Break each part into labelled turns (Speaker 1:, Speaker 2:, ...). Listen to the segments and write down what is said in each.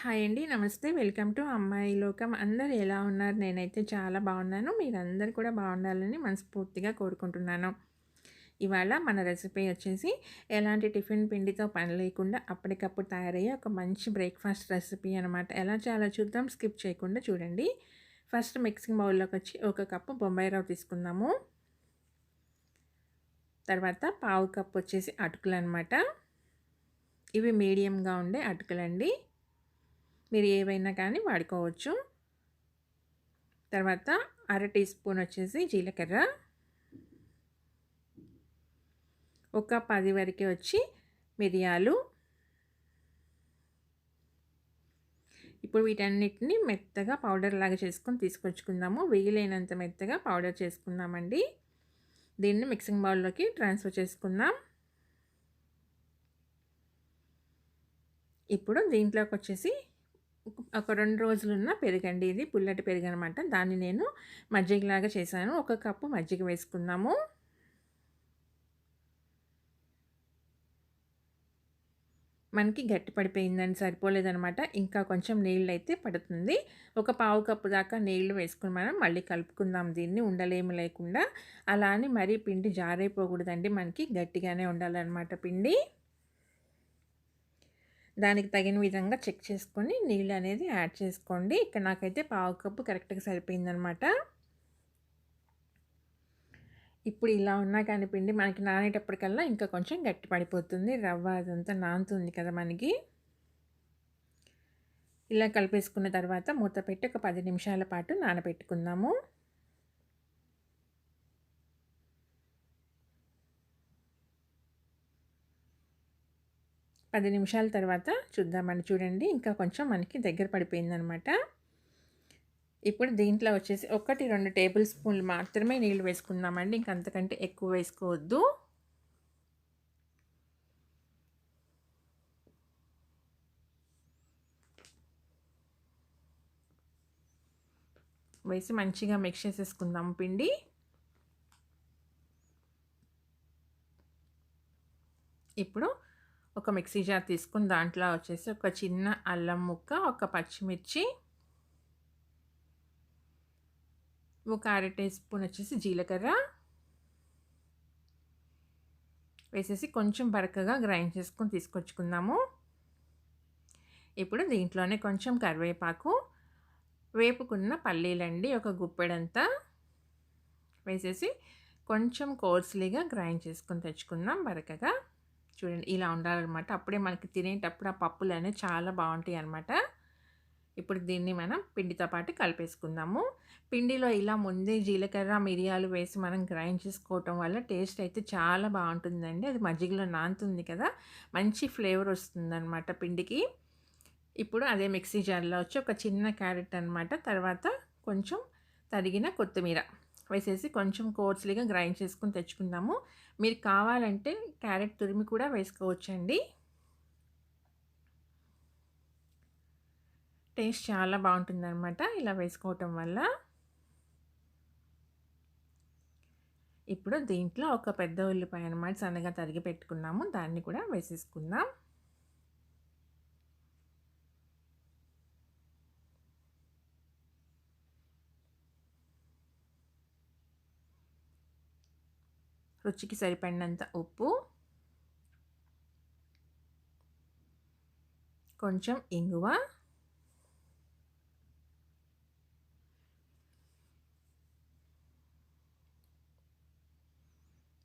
Speaker 1: Hi అండి. నమస్తే. Welcome to అమ్మాయి లోకం. అందరు ఎలా ఉన్నారు? నేనైతే చాలా బాగున్నాను. మీరందరు కూడా బాగుండాలని మనస్ఫూర్తిగా కోరుకుంటున్నాను. ఇవాళ మన రెసిపీ వచ్చేసి ఎలాంటి టిఫిన్ పిండితో పని లేకుండా అప్పటికప్పుడు తయారయ్యే ఒక మంచి బ్రేక్ఫాస్ట్ రెసిపీ అనమాట ఎలా చాలా చూద్దాం. స్కిప్ చేయకుండా చూడండి. ఫస్ట్ మిక్సింగ్ బౌల్లోకి వచ్చి ఒక కప్పు బొంబాయి రవ్వ తీసుకుందాము. తర్వాత పావు కప్పు వచ్చేసి అటుకులు అనమాట ఇవి మీడియంగా ఉండే అటుకులండి. మీరు ఏవైనా కానీ వాడుకోవచ్చు. తర్వాత అర టీ స్పూన్ వచ్చేసి జీలకర్ర. ఒక పది వరకు వచ్చి మిరియాలు. ఇప్పుడు వీటన్నిటిని మెత్తగా పౌడర్ లాగా చేసుకొని తీసుకొచ్చుకుందాము. వీలైనంత మెత్తగా పౌడర్ చేసుకుందామండి. దీన్ని మిక్సింగ్ బౌల్లోకి ట్రాన్స్ఫర్ చేసుకుందాం. ఇప్పుడు దీంట్లోకి వచ్చేసి ఒక రెండు రోజులున్న పెరుగండి. ఇది పుల్లటి పెరుగు అనమాట దాన్ని నేను మజ్జిగలాగా చేశాను. ఒక కప్పు మజ్జిగ వేసుకుందాము. మనకి గట్టి పడిపోయిందని సరిపోలేదనమాట. ఇంకా కొంచెం నీళ్ళు అయితే పడుతుంది. ఒక పావు కప్పు దాకా నీళ్ళు వేసుకుని మనం మళ్ళీ కలుపుకుందాం. దీన్ని ఉండలేము లేకుండా. అలా అని మరీ పిండి జారైపోకూడదండి. మనకి గట్టిగానే ఉండాలన్నమాట పిండి. దానికి తగిన విధంగా చెక్ చేసుకొని నీళ్ళు అనేది యాడ్ చేసుకోండి. ఇక్కడ నాకైతే పావు కప్పు కరెక్ట్గా సరిపోయిందనమాట ఇప్పుడు ఇలా ఉన్నా కానీ పిండి మనకి నానేటప్పటికల్లా ఇంకా కొంచెం గట్టి పడిపోతుంది రవ్వ అదంతా నానుతుంది కదా మనకి. ఇలా కలిపేసుకున్న తర్వాత మూత పెట్టి ఒక పది నిమిషాల పాటు నానబెట్టుకుందాము. పది నిమిషాల తర్వాత చూద్దామని చూడండి ఇంకా కొంచెం మనకి దగ్గర పడిపోయిందనమాట. ఇప్పుడు దీంట్లో వచ్చేసి ఒకటి రెండు టేబుల్ స్పూన్లు మాత్రమే నీళ్ళు వేసుకుందామండి. ఇంకంతకంటే ఎక్కువ వేసుకోవద్దు. వేసి మంచిగా మిక్స్ చేసేసుకుందాం పిండి. ఇప్పుడు ఒక మిక్సీ జార్ తీసుకుని దాంట్లో వచ్చేసి ఒక చిన్న అల్లం ముక్క ఒక పచ్చిమిర్చి ఒక అర టీ స్పూన్ వచ్చేసి జీలకర్ర వేసేసి కొంచెం బరకగా గ్రైండ్ చేసుకొని తీసుకొచ్చుకుందాము. ఇప్పుడు దీంట్లోనే కొంచెం కరివేపాకు వేపుకున్న పల్లీలండి ఒక గుప్పెడంతా వేసేసి కొంచెం కోర్స్లీగా గ్రైండ్ చేసుకొని తెచ్చుకుందాం బరకగా. చూడండి ఇలా ఉండాలన్నమాట. అప్పుడే మనకి తినేటప్పుడు ఆ పప్పులు అనేవి చాలా బాగుంటాయి అనమాట ఇప్పుడు దీన్ని మనం పిండితో పాటు కలిపేసుకుందాము. పిండిలో ఇలా ముందే జీలకర్ర మిరియాలు వేసి మనం గ్రైండ్ చేసుకోవటం వల్ల టేస్ట్ అయితే చాలా బాగుంటుందండి. అది మజ్జిగలో నానుతుంది కదా మంచి ఫ్లేవర్ వస్తుందన్నమాట పిండికి. ఇప్పుడు అదే మిక్సీ జార్లో వచ్చి ఒక చిన్న క్యారెట్ అనమాట తర్వాత కొంచెం తరిగిన కొత్తిమీర. వేసేసి కొంచెం కోర్స్లీగా గ్రైండ్ చేసుకుని తెచ్చుకుందాము. మీరు కావాలంటే క్యారెట్ తురిమి కూడా వేసుకోవచ్చండి. టేస్ట్ చాలా బాగుంటుందన్నమాట ఇలా వేసుకోవటం వల్ల. ఇప్పుడు దీంట్లో ఒక పెద్ద ఉల్లిపాయ అనమాట సన్నగా తరిగి పెట్టుకున్నాము. దాన్ని కూడా వేసేసుకుందాం. రుచికి సరిపడినంత ఉప్పు కొంచెం ఇంగువ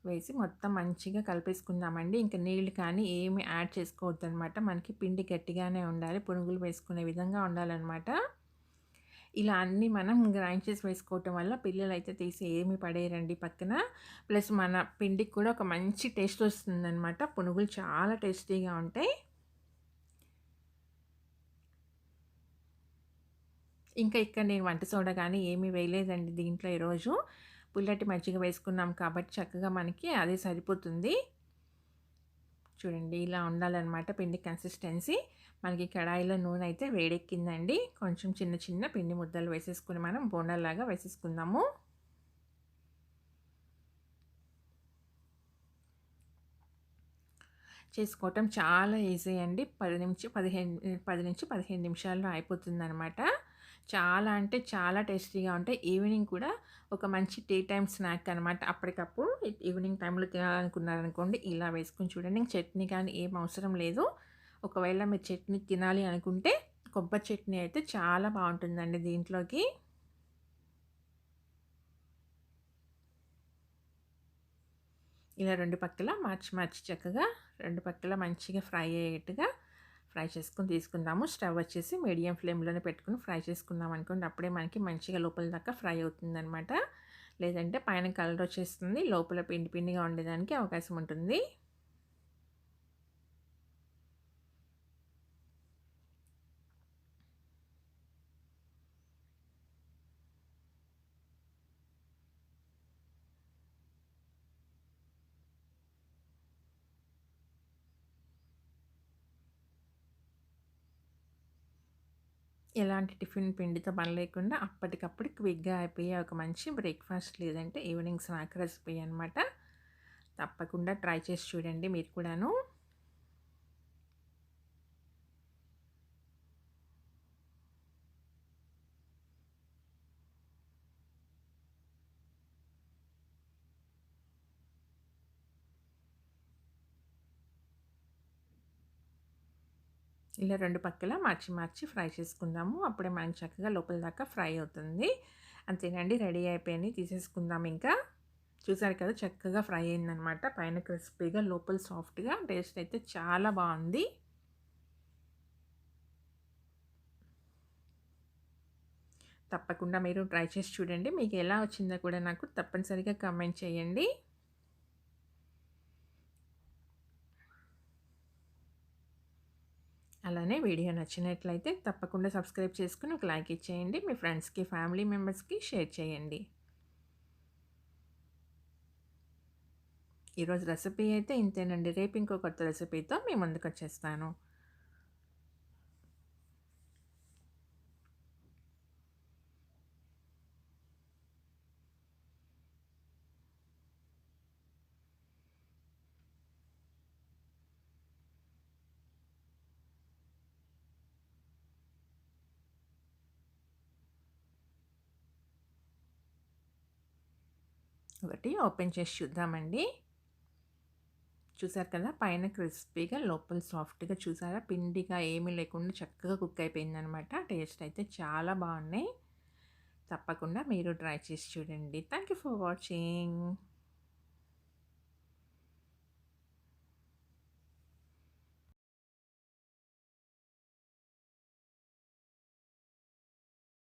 Speaker 1: వేసి మొత్తం మంచిగా కలిపేసుకుందామండి. ఇంకా నీళ్ళు కానీ ఏమి యాడ్ చేసుకోవద్దు అనమాట మనకి పిండి గట్టిగానే ఉండాలి పునుగులు వేసుకునే విధంగా ఉండాలన్నమాట. ఇలా అన్నీ మనం గ్రైండ్ చేసి వేసుకోవటం వల్ల పిల్లలు అయితే తీసి ఏమి పడేయరండి పక్కన. ప్లస్ మన పిండికి కూడా ఒక మంచి టేస్ట్ వస్తుందన్నమాట. పునుగులు చాలా టేస్టీగా ఉంటాయి. ఇంకా ఇక్కడ నేను వంట సోడా కానీ ఏమీ వేయలేదండి దీంట్లో ఈరోజు. పుల్లటి మజ్జిగ వేసుకున్నాం కాబట్టి చక్కగా మనకి అదే సరిపోతుంది. చూడండి ఇలా ఉండాలన్నమాట పిండి కన్సిస్టెన్సీ. మనకి కడాయిలో నూనె అయితే వేడెక్కిందండి. కొంచెం చిన్న చిన్న పిండి ముద్దలు వేసేసుకుని మనం బోండాలాగా వేసేసుకుందాము. చేసుకోవటం చాలా ఈజీ అండి. పది నుంచి పదిహేను పది నుంచి పదిహేను నిమిషాల్లో అయిపోతుంది అనమాట చాలా అంటే చాలా టేస్టీగా ఉంటాయి. ఈవినింగ్ కూడా ఒక మంచి టీ టైం స్నాక్ అనమాట అప్పటికప్పుడు ఈవినింగ్ టైంలో తినాలనుకున్నారనుకోండి ఇలా వేసుకొని చూడండి. చట్నీ కానీ ఏం అవసరం లేదు. ఒకవేళ మీరు చట్నీ తినాలి అనుకుంటే కొబ్బరి చట్నీ అయితే చాలా బాగుంటుందండి దీంట్లోకి. ఇలా రెండు పక్కల మార్చి మార్చి చక్కగా రెండు పక్కల మంచిగా ఫ్రై అయ్యేట్టుగా ఫ్రై చేసుకుని తీసుకుందాము. స్టవ్ వచ్చేసి మీడియం ఫ్లేమ్లోనే పెట్టుకుని ఫ్రై చేసుకుందాం అనుకోండి. అప్పుడే మనకి మంచిగా లోపల దాకా ఫ్రై అవుతుందనమాట లేదంటే పైన కలర్ వచ్చేస్తుంది. లోపల పిండి పిండిగా ఉండేదానికి అవకాశం ఉంటుంది. ఎలాంటి టిఫిన్ పిండితో పని లేకుండా అప్పటికప్పుడు క్విక్గా అయిపోయే ఒక మంచి బ్రేక్ఫాస్ట్ లేదంటే ఈవినింగ్ స్నాక్ రెసిపీ అనమాట తప్పకుండా ట్రై చేసి చూడండి మీరు కూడాను. ఇలా రెండు పక్కల మార్చి మార్చి ఫ్రై చేసుకుందాము. అప్పుడే మనకి చక్కగా లోపల దాకా ఫ్రై అవుతుంది. అంతేనండి రెడీ అయిపోయినాయి తీసేసుకుందాం ఇంకా. చూసారు కదా చక్కగా ఫ్రై అయిందనమాట పైన క్రిస్పీగా లోపల సాఫ్ట్గా టేస్ట్ అయితే చాలా బాగుంది. తప్పకుండా మీరు ట్రై చేసి చూడండి. మీకు ఎలా వచ్చిందో కూడా నాకు తప్పనిసరిగా కమెంట్ చేయండి. వీడియో నచ్చినట్లయితే తప్పకుండా సబ్స్క్రైబ్ చేసుకుని ఒక లైక్ ఇచ్చేయండి. మీ ఫ్రెండ్స్కి ఫ్యామిలీ మెంబర్స్కి షేర్ చేయండి. ఈరోజు రెసిపీ అయితే ఇంతేనండి. రేపు ఇంకో కొత్త రెసిపీతో మీ ముందుకు వచ్చేస్తాను ఒకటి ఓపెన్ చేసి చూద్దామండి. చూసారు కదా పైన క్రిస్పీగా లోపల సాఫ్ట్గా చూసారా? పిండిగా ఏమీ లేకుండా చక్కగా కుక్ అయిపోయిందనమాట. టేస్ట్ అయితే చాలా బాగున్నాయి. తప్పకుండా మీరు ట్రై చేసి చూడండి. Thank you for watching.